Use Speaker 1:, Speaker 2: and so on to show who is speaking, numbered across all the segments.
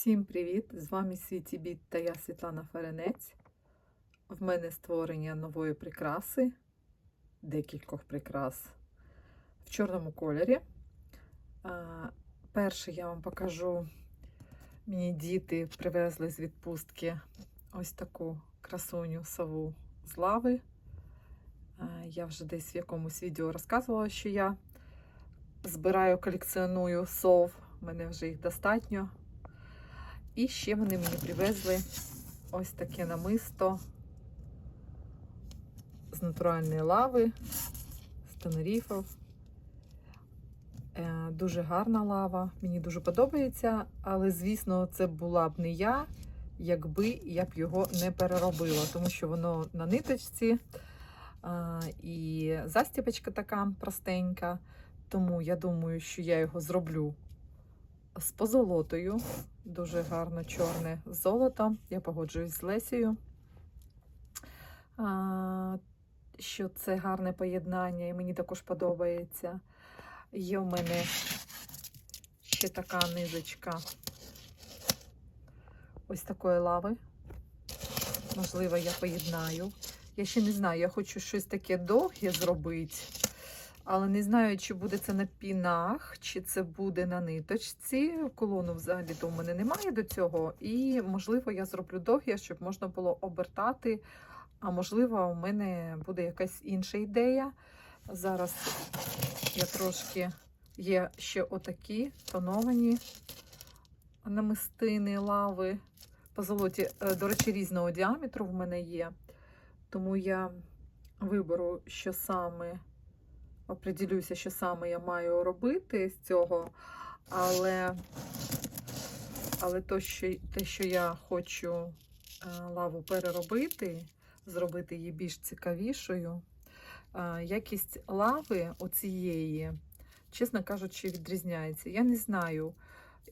Speaker 1: Всім привіт! З вами Світі Біт та я Світлана Ференець. В мене створення нової прикраси, декількох прикрас в чорному кольорі. Перше я вам покажу. Мені діти привезли з відпустки ось таку красуню сову з лави. Я вже десь в якомусь відео розказувала, що я збираю, колекціоную сов. У мене вже їх достатньо. І ще вони мені привезли ось таке намисто з натуральної лави, з тенеріфів. Е, Дуже гарна лава, мені дуже подобається, але, звісно, це була б не я, якби я б його не переробила, тому що воно на ниточці і застіпочка така простенька. Тому я думаю, що я його зроблю з позолотою. Дуже гарно чорне золото. Я погоджуюсь з Лесією, що це гарне поєднання, і мені також подобається. Є в мене ще така низочка ось такої лави. Можливо, я поєднаю. Я ще не знаю, я хочу щось таке довге зробити. Але не знаю, чи буде це на пінах, чи це буде на ниточці. Колону взагалі то у мене немає до цього. І, можливо, я зроблю довге, щоб можна було обертати. А можливо, у мене буде якась інша ідея. Зараз я трошки є ще отакі тоновані намистини лави. По золоті, е, до речі, різного діаметру в мене є. Тому я виберу, що саме оприділюся, що саме я маю робити з цього, але але то, що, те, що я хочу е, лаву переробити, зробити її більш цікавішою, е, якість лави оцієї, чесно кажучи, відрізняється. Я не знаю.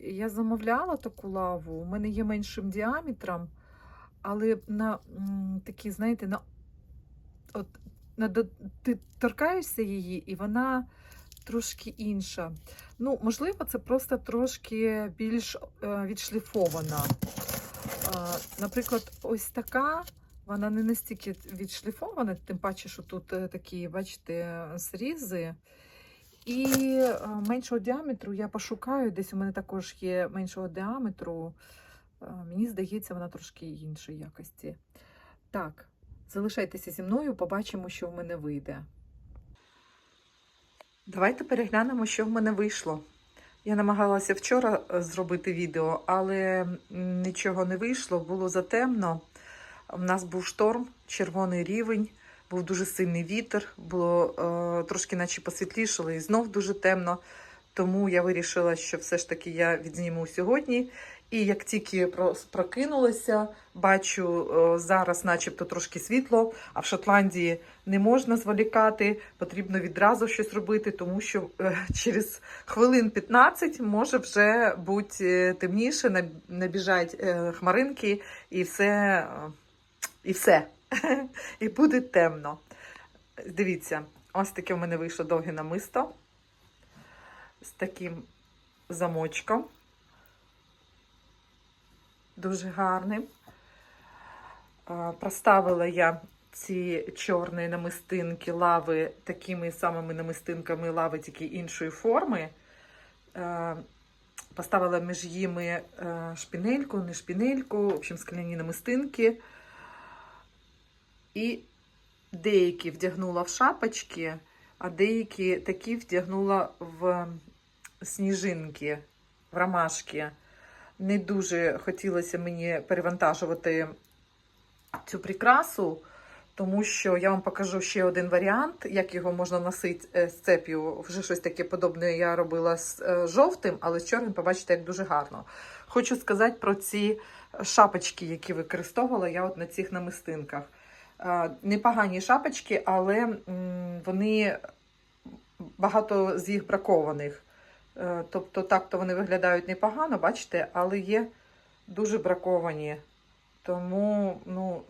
Speaker 1: Я замовляла таку лаву, у мене є меншим діаметром, але на такі, знаєте, на от ти торкаєшся її, і вона трошки інша. Ну, можливо, це просто трошки більш е, відшліфована. Наприклад, ось така, вона не настільки відшліфована, тим паче, що тут е, такі, бачите, зрізи. І е, меншого діаметру я пошукаю, десь у мене також є меншого діаметру. Мені здається, вона трошки іншої якості. Так. Залишайтеся зі мною, побачимо, що в мене вийде. Давайте переглянемо, що в мене вийшло. Я намагалася вчора е, зробити відео, але нічого не вийшло, було затемно. У нас був шторм, червоний рівень, був дуже сильний вітер, було е, трошки наче посвітлішало і знов дуже темно. Тому я вирішила, що все ж таки я відзніму сьогодні. І як тільки прокинулася, бачу зараз, начебто, трошки світло, а в Шотландії не можна зволікати, потрібно відразу щось робити, тому що е, через хвилин 15 може вже бути е, темніше, набіжать е, хмаринки і все, і все. І буде темно. Дивіться, ось таке в мене вийшло довге намисто з таким замочком дуже гарним. Проставила я ці чорні намистинки лави такими самими намистинками лави, тільки іншої форми. Поставила між ними шпінельку, не шпінельку, в общем, скляні намистинки. І деякі вдягнула в шапочки, а деякі такі вдягнула в сніжинки, в ромашки не дуже хотілося мені перевантажувати цю прикрасу, тому що я вам покажу ще один варіант, як його можна носити е, з цеп'ю. Вже щось таке подобне я робила з е, жовтим, але з чорним, побачите, як дуже гарно. Хочу сказати про ці шапочки, які використовувала я от на цих намистинках. Непогані шапочки, але вони багато з їх бракованих. Е, тобто, так-то вони виглядають непогано, бачите, але є дуже браковані. Тому, ну,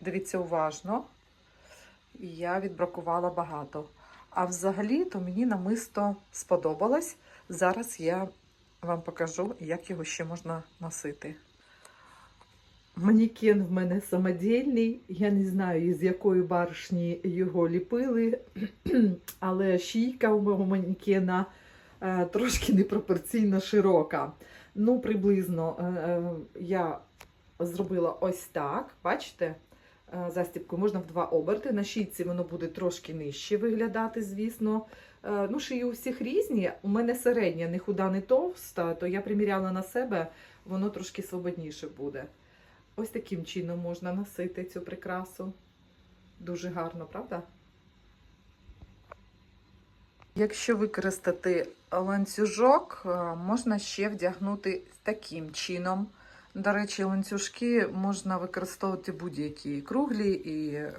Speaker 1: дивіться уважно, я відбракувала багато. А взагалі, то мені намисто сподобалось. Зараз я вам покажу, як його ще можна носити. Манікен в мене самодільний. Я не знаю, з якої баришні його ліпили, але шийка у мого манікена трошки непропорційно широка. Ну, приблизно е, е, я зробила ось так. Бачите? Е, Застібку можна в два оберти. На шийці воно буде трошки нижче виглядати, звісно. Е, Ну, шиї у всіх різні. У мене середня, не худа, не товста, то я приміряла на себе, воно трошки свободніше буде. Ось таким чином можна носити цю прикрасу. Дуже гарно, правда? Якщо використати ланцюжок, е, можна ще вдягнути таким чином. До речі, ланцюжки можна використовувати будь-які круглі і е,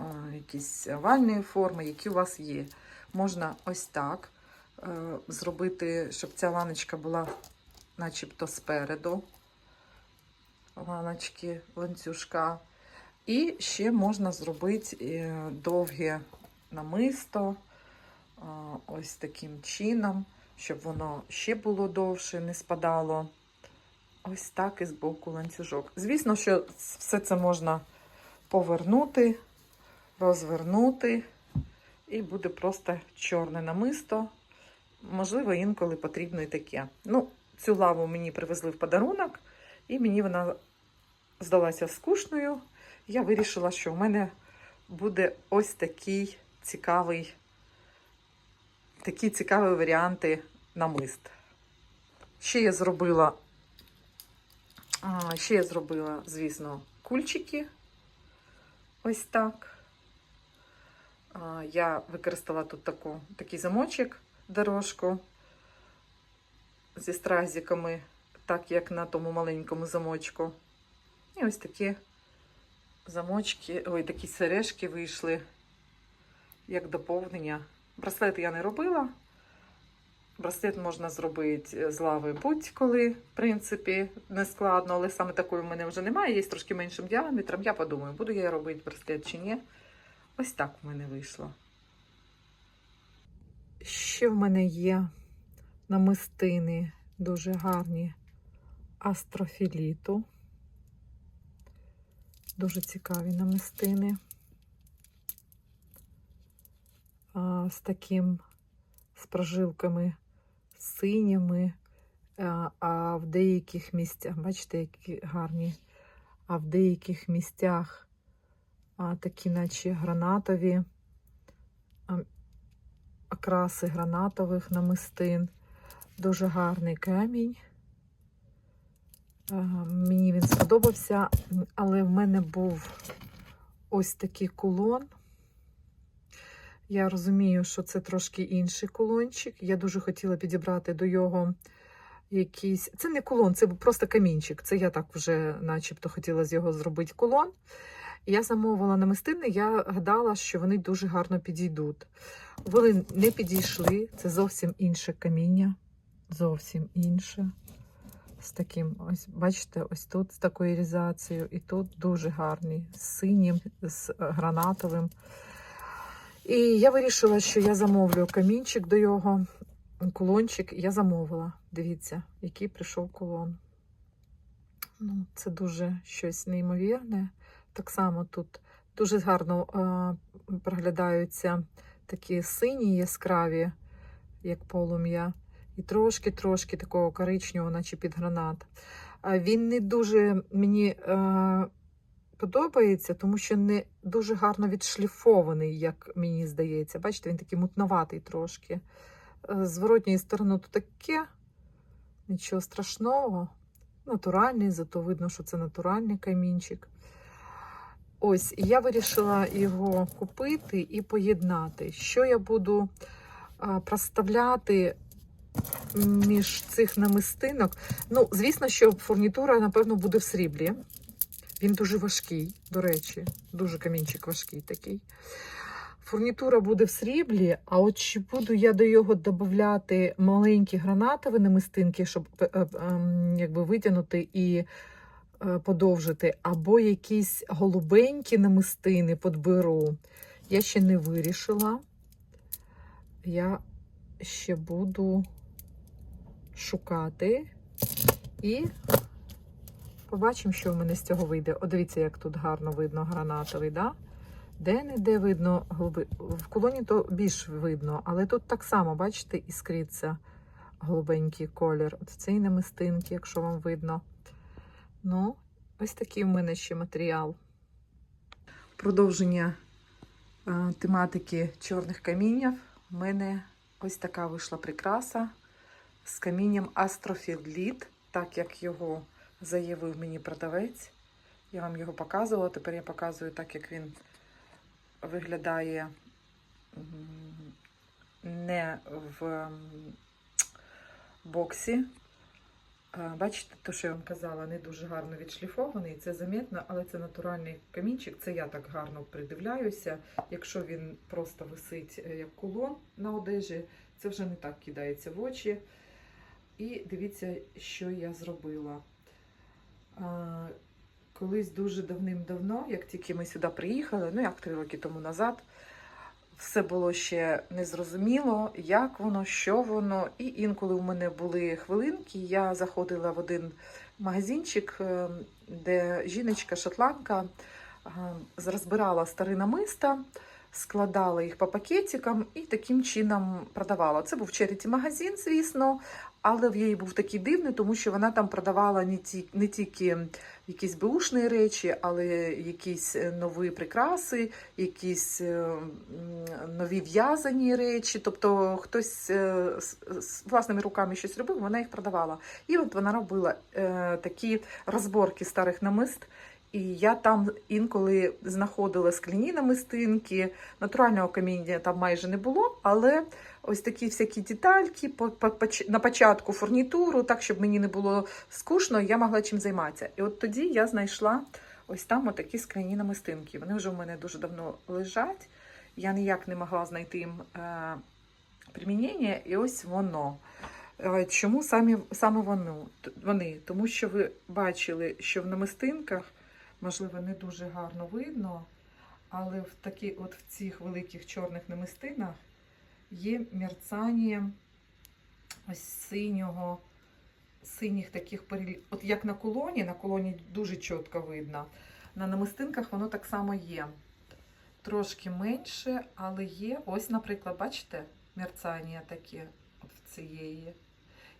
Speaker 1: е, якісь овальної форми, які у вас є. Можна ось так зробити, щоб ця ланочка була начебто спереду. Ланочки, ланцюжка. І ще можна зробити довге намисто ось таким чином, щоб воно ще було довше, не спадало. Ось так і з боку ланцюжок. Звісно, що все це можна повернути, розвернути, і буде просто чорне намисто. Можливо, інколи потрібно і таке. Ну, цю лаву мені привезли в подарунок, і мені вона здалася скучною. Я вирішила, що в мене буде ось такий цікавий, такі цікаві варіанти намист. Ще я зробила, ще я зробила, звісно, кульчики. Ось так. Я використала тут таку, такий замочок, дорожку зі стразиками, так як на тому маленькому замочку. І ось такі замочки, ой, такі сережки вийшли як доповнення. Браслет я не робила. Браслет можна зробити з лави будь-коли, в принципі, не складно, але саме такої в мене вже немає, є трошки меншим діаметром. Я подумаю, буду я робити браслет чи ні. Ось так в мене вийшло. Ще в мене є намистини дуже гарні астрофіліту. Дуже цікаві намистини. А, з таким, з прожилками синіми, а, а в деяких місцях, бачите, які гарні, а в деяких місцях а, такі, наче гранатові, а, окраси гранатових намистин. Дуже гарний камінь. Мені він сподобався, але в мене був ось такий кулон. Я розумію, що це трошки інший кулончик. Я дуже хотіла підібрати до його якийсь. Це не кулон, це просто камінчик. Це я так вже начебто хотіла з його зробити кулон. Я замовила намистини, я гадала, що вони дуже гарно підійдуть. Вони не підійшли, це зовсім інше каміння. Зовсім інше. З таким, ось, бачите, ось тут з такою різацією, і тут дуже гарний, з синім, з гранатовим. І я вирішила, що я замовлю камінчик до його, кулончик. Я замовила. Дивіться, який прийшов кулон. Ну, Це дуже щось неймовірне. Так само тут дуже гарно е, проглядаються такі сині яскраві, як полум'я. І трошки-трошки такого коричневого, наче під гранат. Він не дуже мені е, подобається, тому що не дуже гарно відшліфований, як мені здається. Бачите, він такий мутноватий трошки. Е, зворотньої сторони то таке, нічого страшного. Натуральний, зато видно, що це натуральний камінчик. Ось, я вирішила його купити і поєднати. Що я буду а, проставляти між цих намистинок? Ну, звісно, що фурнітура, напевно, буде в сріблі. Він дуже важкий, до речі, дуже камінчик важкий такий. Фурнітура буде в сріблі, а от чи буду я до його додати маленькі гранатові намистинки, щоб е, е, ем, якби витягнути і е, подовжити, або якісь голубенькі намистини подберу. Я ще не вирішила. Я ще буду шукати і побачимо, що в мене з цього вийде. О, дивіться, як тут гарно видно гранатовий, да? Де-не-де видно голуби. В колоні то більш видно, але тут так само, бачите, іскриться голубенький колір. От цей намистинки, якщо вам видно. Ну, ось такий в мене ще матеріал. Продовження е, тематики чорних каміннів. У мене ось така вийшла прикраса з камінням Астрофідліт, так як його заявив мені продавець. Я вам його показувала. Тепер я показую так, як він виглядає не в боксі. Е, Бачите, то, що я вам казала, не дуже гарно відшліфований, це замітно, але це натуральний камінчик. Це я так гарно придивляюся. Якщо він просто висить е, як кулон на одежі, це вже не так кидається в очі. І дивіться, що я зробила. Колись дуже давним-давно, як тільки ми сюди приїхали, ну як три роки тому назад, все було ще незрозуміло, як воно, що воно. І інколи у мене були хвилинки, я заходила в один магазинчик, е, де жіночка шотландка е, розбирала старі намиста, складала їх по пакетикам і таким чином продавала. Це був черіті магазин, звісно, але в її був такий дивний, тому що вона там продавала не, ті, не тільки якісь беушні речі, але якісь е, нові прикраси, якісь е, нові в'язані речі. Тобто хтось е, з, з власними руками щось робив, вона їх продавала. І от вона робила е, такі розборки старих намист. І я там інколи знаходила скляні намистинки, натурального каміння там майже не було, але ось такі всякі детальки на початку фурнітуру, так щоб мені не було скучно, я могла чим займатися. І от тоді я знайшла ось там отакі скляні намистинки. Вони вже у мене дуже давно лежать. Я ніяк не могла знайти їм е, примінення, і ось воно. Е, Чому самі, саме воно, вони? Тому що ви бачили, що в намистинках, можливо, не дуже гарно видно, але в такі, от в цих великих чорних намистинах є мерцання ось синього, синіх таких перелі... От як на колоні, на колоні дуже чітко видно. На намистинках воно так само є. Трошки менше, але є. Ось, наприклад, бачите, мерцання таке в цієї.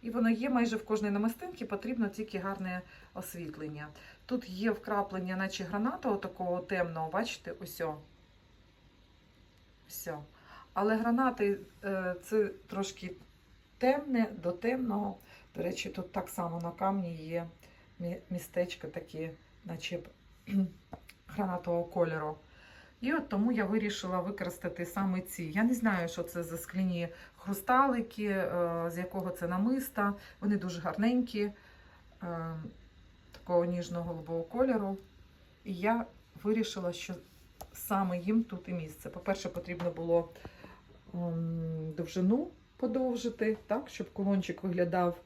Speaker 1: І воно є майже в кожній намистинці, потрібно тільки гарне освітлення. Тут є вкраплення, наче гранатового такого темного, бачите, ось. о. Все. Але гранати е, це трошки темне до темного. До речі, тут так само на камні є мі- містечко таке, наче гранатового кольору. І от тому я вирішила використати саме ці. Я не знаю, що це за скляні хрусталики, е, з якого це намиста. Вони дуже гарненькі, е, такого ніжно-голубого кольору. І я вирішила, що саме їм тут і місце. По-перше, потрібно було ем, довжину подовжити, так, щоб колончик виглядав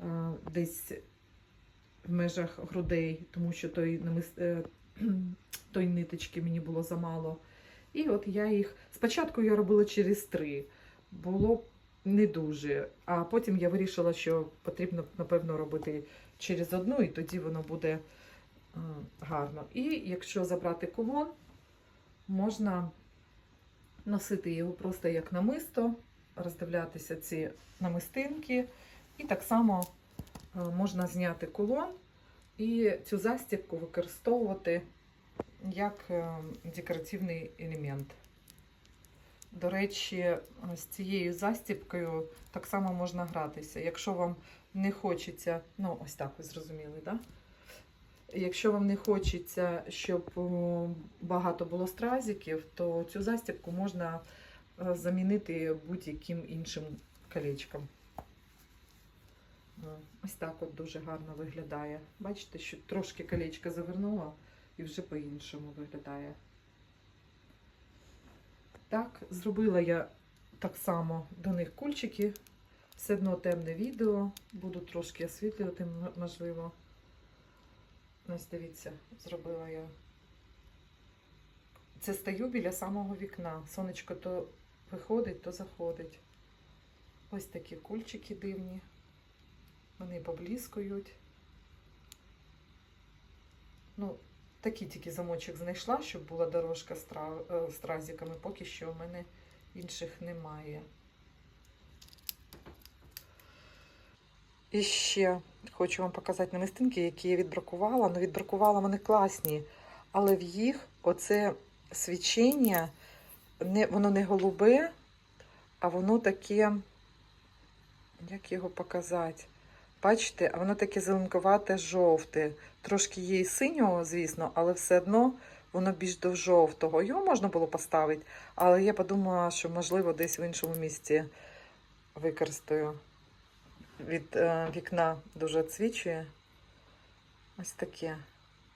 Speaker 1: е, десь в межах грудей, тому що той, е, той ниточки мені було замало. І от я їх спочатку я робила через три, було не дуже. А потім я вирішила, що потрібно, напевно, робити через одну, і тоді воно буде е, гарно. І якщо забрати кулон, можна носити його просто як намисто, роздивлятися ці намистинки. І так само е, можна зняти кулон і цю застібку використовувати як е, декоративний елемент. До речі, з цією застібкою так само можна гратися. Якщо вам не хочеться, ну ось так ви зрозуміли, так? Якщо вам не хочеться, щоб багато було стразиків, то цю застібку можна е, замінити будь-яким іншим колечком. Е, Ось так от дуже гарно виглядає. Бачите, що трошки колечко завернула і вже по-іншому виглядає. Так, зробила я так само до них кульчики. Все одно темне відео. Буду трошки освітлювати, можливо. Ось дивіться, зробила я. Це стою біля самого вікна. Сонечко то виходить, то заходить. Ось такі кульчики дивні. Вони поблискують. Ну, такий тільки замочок знайшла, щоб була дорожка з, е, тразиками. Поки що в мене інших немає. І ще хочу вам показати намистинки, які я відбракувала. Ну, відбракувала вони класні, але в їх оце свічення, не, воно не голубе, а воно таке, як його показати? Бачите, воно таке зеленкувате жовте. Трошки є і синього, звісно, але все одно воно більш до жовтого. Його можна було поставити, але я подумала, що можливо десь в іншому місці використаю. Від е, вікна дуже відсвічує. Ось таке.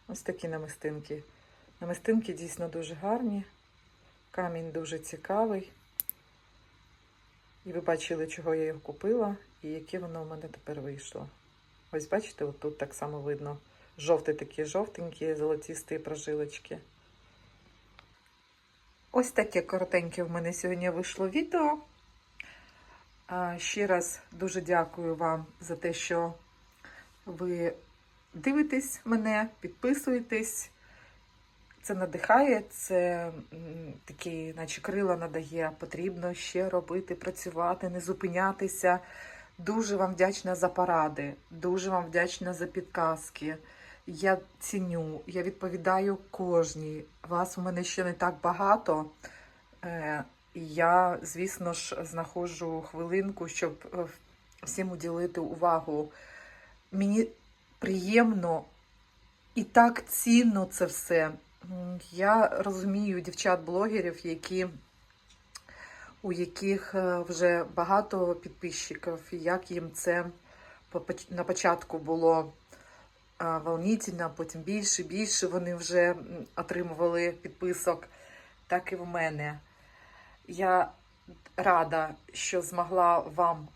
Speaker 1: Ось такі намистинки. Намистинки дійсно дуже гарні. Камінь дуже цікавий. І ви бачили, чого я його купила і яке воно в мене тепер вийшло. Ось бачите, от тут так само видно. Жовті такі жовтенькі, золотісті прожилочки. Ось таке коротеньке в мене сьогодні вийшло відео. Ще раз дуже дякую вам за те, що ви дивитесь мене, підписуєтесь. Це надихає, це такі, наче крила надає. Потрібно ще робити, працювати, не зупинятися. Дуже вам вдячна за поради, дуже вам вдячна за підказки. Я ціню, я відповідаю кожній. Вас у мене ще не так багато. І я, звісно ж, знаходжу хвилинку, щоб е, всім уділити увагу. Мені приємно і так цінно це все. Я розумію дівчат-блогерів, які, у яких е, вже багато підписчиків, як їм це на початку було е, волнительно, потім більше, більше вони вже отримували підписок, так і в мене. Я рада, що змогла вам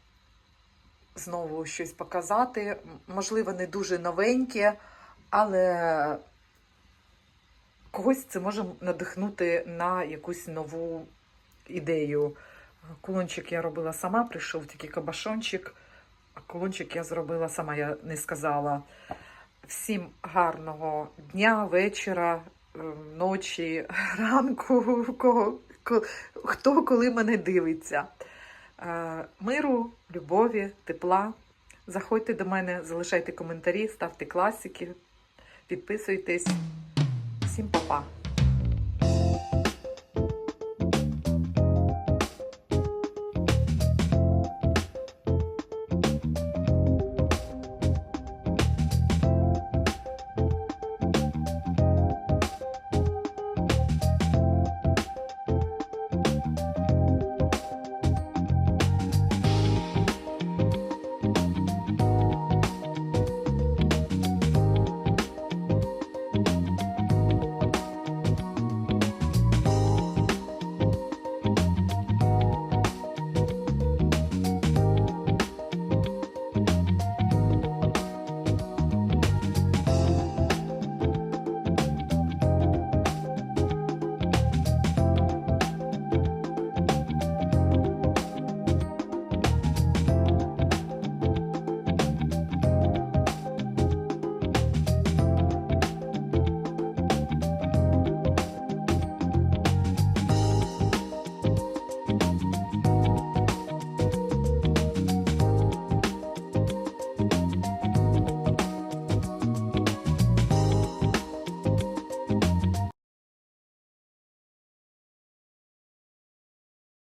Speaker 1: знову щось показати. Можливо, не дуже новеньке, але когось це може надихнути на якусь нову ідею. Кулончик я робила сама, прийшов такий кабашончик, а кулончик я зробила сама, я не сказала. Всім гарного дня, вечора, е, ночі, ранку, кого, ко- хто коли мене дивиться. Е, Миру, любові, тепла. Заходьте до мене, залишайте коментарі, ставте класики, підписуйтесь. Всім па-па!